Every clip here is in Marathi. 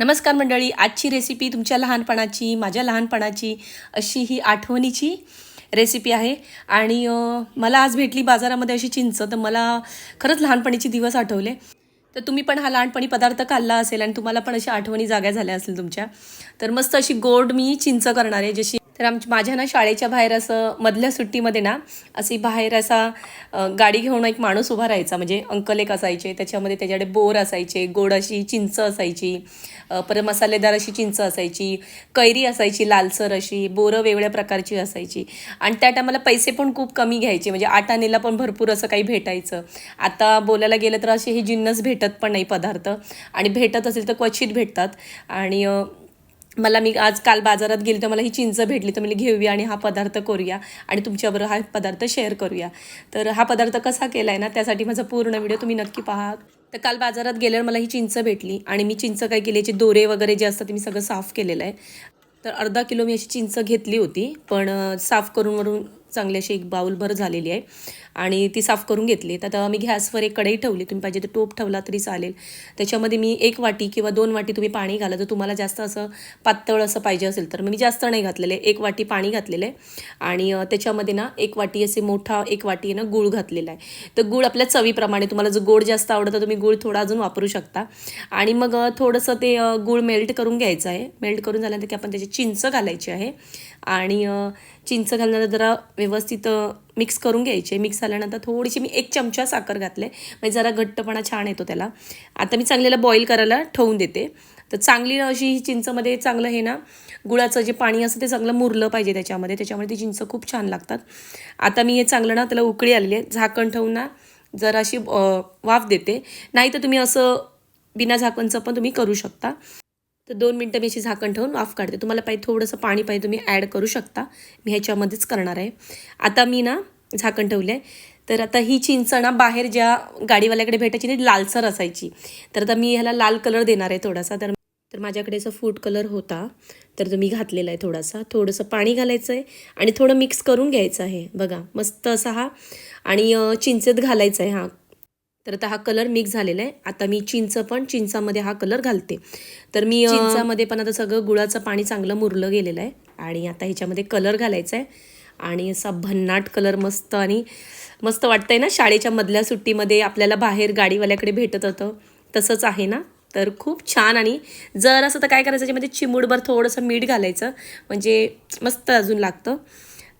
नमस्कार मंडळी आजची रेसिपी तुमच्या लहानपणाची माझ्या लहानपणाची अशी ही आठवणीची रेसिपी आहे. आणि मला आज भेटली बाजारामध्ये अशी चिंच तर मला खरंच लहानपणीचे दिवस आठवले. तर तुम्ही पण हा लहानपणी पदार्थ खाल्ला असेल आणि तुम्हाला पण अशा आठवणी जाग्या झाल्या असेल तुमच्या. तर मस्त अशी गोड मी चिंच करणार आहे जशी तर आमची माझ्या ना शाळेच्या बाहेर असं मधल्या सुट्टीमध्ये ना अशी बाहेर असा गाडी घेऊन एक माणूस उभा राहायचा. म्हणजे अंकल एक असायचे त्याच्यामध्ये त्याच्याकडे बोर असायचे गोड अशी चिंच असायची परत मसालेदार अशी चिंच असायची कैरी असायची लालसर अशी बोरं वेगळ्या प्रकारची असायची. आणि त्या टायमाला पैसे पण खूप कमी घ्यायचे. म्हणजे आटानेला पण भरपूर असं काही भेटायचं. आता बोलायला गेलं तर असे हे जिन्नस भेटत पण नाही पदार्थ. आणि भेटत असेल तर क्वचित भेटतात. आणि मला मी आज काल बाजारात गेली तर मला ही चिंच भेटली तर मला घेऊया आणि हा पदार्थ करूया आणि तुमच्याबरोबर हा पदार्थ शेअर करूया. तर हा पदार्थ कसा केला आहे ना त्यासाठी माझा पूर्ण व्हिडिओ तुम्ही नक्की पहा. तर काल बाजारात गेल्यावर मला ही चिंच भेटली आणि मी चिंच काय केली याचे दोरे वगैरे जे असतात ते मी सगळं साफ केलेलं आहे. तर अर्धा किलो मी अशी चिंच घेतली होती पण साफ करून वरून चांगली अशी एक बाऊलभर झालेली आहे. आणि ती साफ करून घेतली. तर आता मी गॅसवर एक कढई ठेवली. तुम्ही पाहिजे तर टोप ठेवला तरी चालेल. त्याच्यामध्ये मी एक वाटी किंवा दोन वाटी तुम्ही पाणी घाला. जर तुम्हाला जास्त असं पातळ असं पाहिजे असेल तर. मग मी जास्त नाही घातलेले. एक वाटी पाणी घातलेलं आहे. आणि त्याच्यामध्ये ना एक वाटी असे मोठा एक वाटी आहे ना गूळ घातलेला आहे. तर गूळ आपल्या चवीप्रमाणे तुम्हाला जर गोड जास्त आवडतं तर तुम्ही गूळ थोडा अजून वापरू शकता. आणि मग थोडंसं ते गूळ मेल्ट करून घ्यायचं आहे. मेल्ट करून झाल्यानंतर की आपण त्याची चिंच घालायची आहे. आणि चिंच घालण्याला जरा व्यवस्थित मिक्स करून घ्यायचे. मिक्स झाल्यानंतर थोडीशी मी एक चमचा साखर घातले. म्हणजे जरा घट्टपणा छान येतो त्याला. आता मी चांगल्याला बॉईल करायला ठेवून देते. तर चांगली अशी ही चिंचमध्ये चांगलं हे ना गुळाचं जे पाणी असतं ते चांगलं मुरलं पाहिजे त्याच्यामध्ये. त्याच्यामुळे ती चिंच खूप छान लागतात. आता मी हे चांगलं ना त्याला उकळी आलेली आहे. झाकण ठेवून ना जराशी वाफ देते. नाही तर तुम्ही असं बिना झाकणचं पण तुम्ही करू शकता. तर दोन मिनटं मी अशी झाकण ठेवून वाफ काढते. तुम्हाला पाहिजे थोडंसं पाणी पाहिजे तुम्ही ॲड करू शकता. मी ह्याच्यामध्येच करणार आहे. आता मी ना झाकण ठेवलं आहे तर आता ही चिंच ना बाहेर ज्या गाडीवाल्याकडे भेटायची ती लालसर असायची. तर आता मी ह्याला लाल कलर देणार आहे थोडासा. तर तर माझ्याकडे असा फूड कलर होता. तर तो मी घातलेला आहे थोडासा. थोडंसं पाणी घालायचं आहे आणि थोडं मिक्स करून घ्यायचं आहे. बघा मस्त असा हा. आणि चिंचेत घालायचं आहे हा. तर आता हा कलर मिक्स झालेला आहे. आता मी चिंच पण चिंचामध्ये हा कलर घालते. तर मी चिंचामध्ये पण आता सगळं गुळाचं पाणी चांगलं मुरलं गेलेलं आहे. आणि आता ह्याच्यामध्ये कलर घालायचा आहे. आणि असा भन्नाट कलर मस्त आणि मस्त वाटतंय ना शाळेच्या मधल्या सुट्टीमध्ये आपल्याला बाहेर गाडीवाल्याकडे भेटत होतं. तसंच आहे ना? तर खूप छान आणि जर असं तर काय करायचं त्याच्यामध्ये चिमूडभर थोडंसं मीठ घालायचं. म्हणजे मस्त अजून लागतं.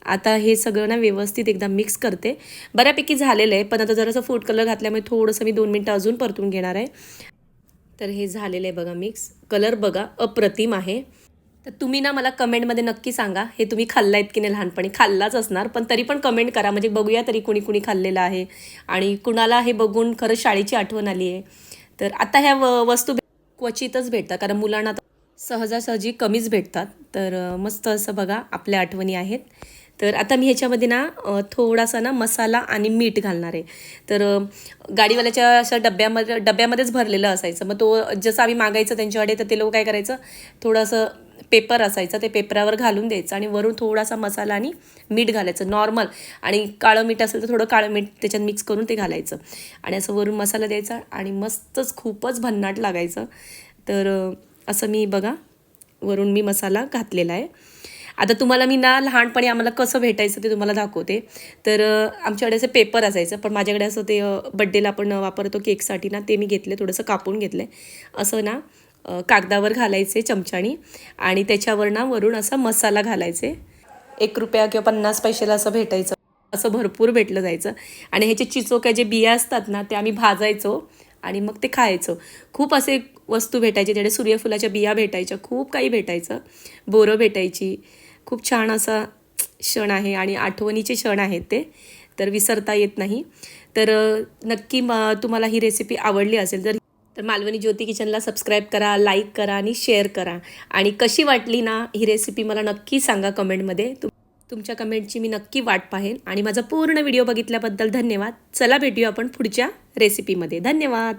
आता हे सगळं ना व्यवस्थित एकदा मिक्स करते. बऱ्यापैकी झालेलं आहे पण आता जरासं फूड कलर घातल्यामुळे थोडंसं मी दोन मिनटं अजून परतून घेणार आहे. तर हे झालेलं आहे बघा मिक्स कलर बघा अप्रतिम आहे. तर तुम्ही ना मला कमेंटमध्ये नक्की सांगा. हे तुम्ही खाल्लायत की नाही लहानपणी? खाल्लाच असणार पण तरी पण कमेंट करा. म्हणजे बघूया तरी कुणी कुणी खाल्लेलं आहे. आणि कुणाला हे बघून खरं शाळेची आठवण आली आहे. तर आता ह्या व वस्तू क्वचितच भेटतात. कारण मुलांना सहजासहजी कमीच भेटतात. तर मस्त असं बघा आपल्या आठवणी आहेत. तर आता मी ह्याच्यामध्ये ना थोडासा ना मसाला आणि मीठ घालणार आहे. तर गाडीवाल्याच्या अशा डब्यामध्ये डब्यामध्येच भरलेलं असायचं. मग तो जसं आम्ही मागायचं त्यांच्याकडे तर ते लोक काय करायचं थोडंसं पेपर असायचं ते पेपरावर घालून द्यायचं आणि वरून थोडासा मसाला आणि मीठ घालायचं नॉर्मल. आणि काळं मीठ असेल तर थोडं काळं मीठ त्याच्यात मिक्स करून ते घालायचं. आणि असं वरून मसाला द्यायचा आणि मस्तच खूपच भन्नाट लागायचं. तर असं मी बघा वरून मी मसाला घातलेला आहे. आता तुम्हाला मी ना लहानपणी आम्हाला कसं भेटायचं ते तुम्हाला दाखवते. तर आमच्याकडे असं पेपर असायचं. पण माझ्याकडे असं ते बड्डेला आपण वापरतो केकसाठी ना ते मी घेतले थोडंसं कापून घेतलं. असं ना कागदावर घालायचे चमच्यानी आणि त्याच्यावर ना वरून असा मसाला घालायचे. एक रुपया किंवा पन्नास पैशाला असं भेटायचं. असं भरपूर भेटलं जायचं. आणि ह्याचे चिचोक्या जे बिया असतात ना ते आम्ही भाजायचो आणि मग ते खायचो. खूप असे वस्तू भेटायचे त्याकडे सूर्यफुलाच्या बिया भेटायच्या खूप काही भेटायचं. बोरं भेटायची खूप छान असा क्षण आहे आणि आठवणीचे क्षण आहेत ते तर विसरता येत नाही. तर नक्की म तुम्हाला ही रेसिपी आवडली असेल तर तर मालवणी ज्योती किचनला सबस्क्राईब करा लाईक करा आणि शेअर करा. आणि कशी वाटली ना ही रेसिपी मला नक्की सांगा कमेंटमध्ये तुम तुमच्या कमेंटची मी नक्की वाट पाहेन. आणि माझा पूर्ण व्हिडिओ बघितल्याबद्दल धन्यवाद. चला भेटूया आपण पुढच्या रेसिपीमध्ये धन्यवाद!